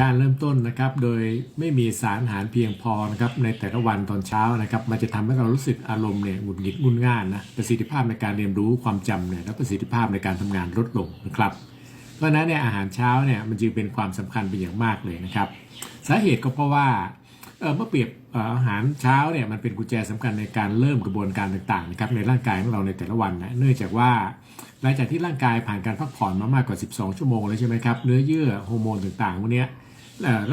การเริ่มต้นนะครับโดยไม่มีสารอาหารเพียงพอนะครับในแต่ละวันตอนเช้านะครับมันจะทำให้เรารู้สึกอารมณ์เนี่ยหงุดหงิดงุนง่านนะประสิทธิภาพในการเรียนรู้ความจำเนี่ยและประสิทธิภาพในการทำงานลดลงนะครับ เพราะนั้นเนี่ยอาหารเช้าเนี่ยมันจึงเป็นความสำคัญเป็นอย่างมากเลยนะครับ สาเหตุก็เพราะว่าเออเมื่อเปรียบอาหารเช้าเนี่ยมันเป็นกุญแจสำคัญในการเริ่มกระบวนการต่างๆนะครับในร่างกายของเราในแต่ละวันนะเนื่องจากว่าหลังจากที่ร่างกายผ่านการพักผ่อนมามากกว่า 12 ชั่วโมงแล้วใช่ไหมครับเนื้อเยื่อฮอร์โมนต่างๆพวกเนี้ย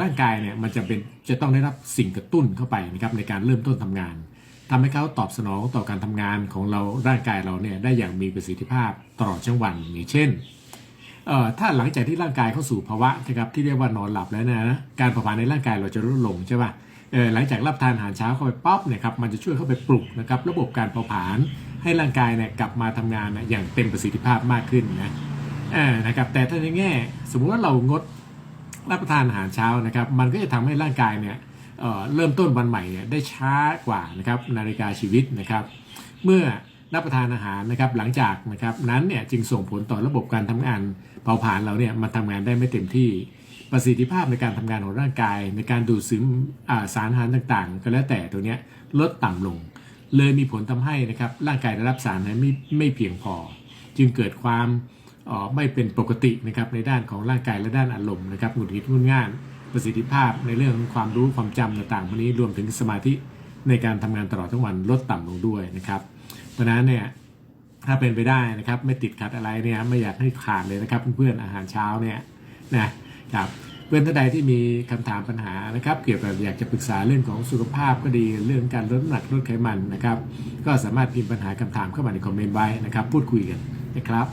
ร่างกายเนี่ยมันจะเป็นจะต้องได้รับสิ่งกระตุ้นเข้าไปนะครับในการเริ่มต้นทำงานทำให้เขาตอบสนองต่อการทำงานของเราร่างกายเราเนี่ยได้อย่างมีประสิทธิภาพตลอดทั้งวันอย่างเช่นถ้าหลังจากที่ร่างกายเข้าสู่ภาวะนะครับที่เรียกว่านอนหลับแล้วนะการผผลาญในร่างกายเราจะลดลงใช่ป่ะหลังจากรับทานอาหารเช้าเข้าไปป๊อปเนี่ยครับมันจะช่วยเข้าไปปลุกนะครับระบบการเผาผลาญให้ร่างกายเนี่ยกลับมาทำงานนะอย่างเต็มประสิทธิภาพมากขึ้นนะนะครับแต่ถ้าในแง่ สมมุติว่าเรางด รับประทานอาหารเช้านะครับ มันก็จะทำให้ร่างกายเนี่ยเเริ่มต้นวันใหม่เนี่ยได้ช้ากว่านะครับนาฬิกาชีวิตนะครับ เมื่อรับประทานอาหารนะครับหลังจากนะครับนั้นเนี่ยจึงส่งผลต่อระบบการทำงานเผาผลาญเราเนี่ยมันทำงานได้ไม่เต็มที่ประสิทธิภาพในการทำงานของร่างกาย ในการดูดซึมสารอาหารต่างๆ ก็แล้วแต่ตัวเนี้ยลดต่ำลง เลยมีผลทำให้นะครับร่างกายได้รับสารนั้นไม่ไม่เพียงพอ จึงเกิดความ ไม่เป็นปกตินะครับในด้านของร่างกายและด้านอารมณ์นะครับหงุดหงิดงุนง่านประสิทธิภาพในเรื่องของความรู้ความจำต่างๆพวกนี้รวมถึงสมาธิในการทำงานตลอดทั้งวันลดต่ำลงด้วยนะครับ เพราะนั้นเนี่ยถ้าเป็นไปได้นะครับไม่ติดขัดอะไรเนี่ยไม่อยากให้ขาดเลยนะครับเพื่อนๆอาหารเช้าเนี่ยนะครับเพื่อนท่านใดที่มีคำถามปัญหานะครับ เกี่ยวกับอยากจะปรึกษาเรื่องของสุขภาพก็ดีเรื่องการลดน้ำหนักลดไขมันนะครับ ก็สามารถพิมพ์ปัญหาคำถามเข้ามาในคอมเมนต์ไว้นะครับ พูดคุยกันนะครับ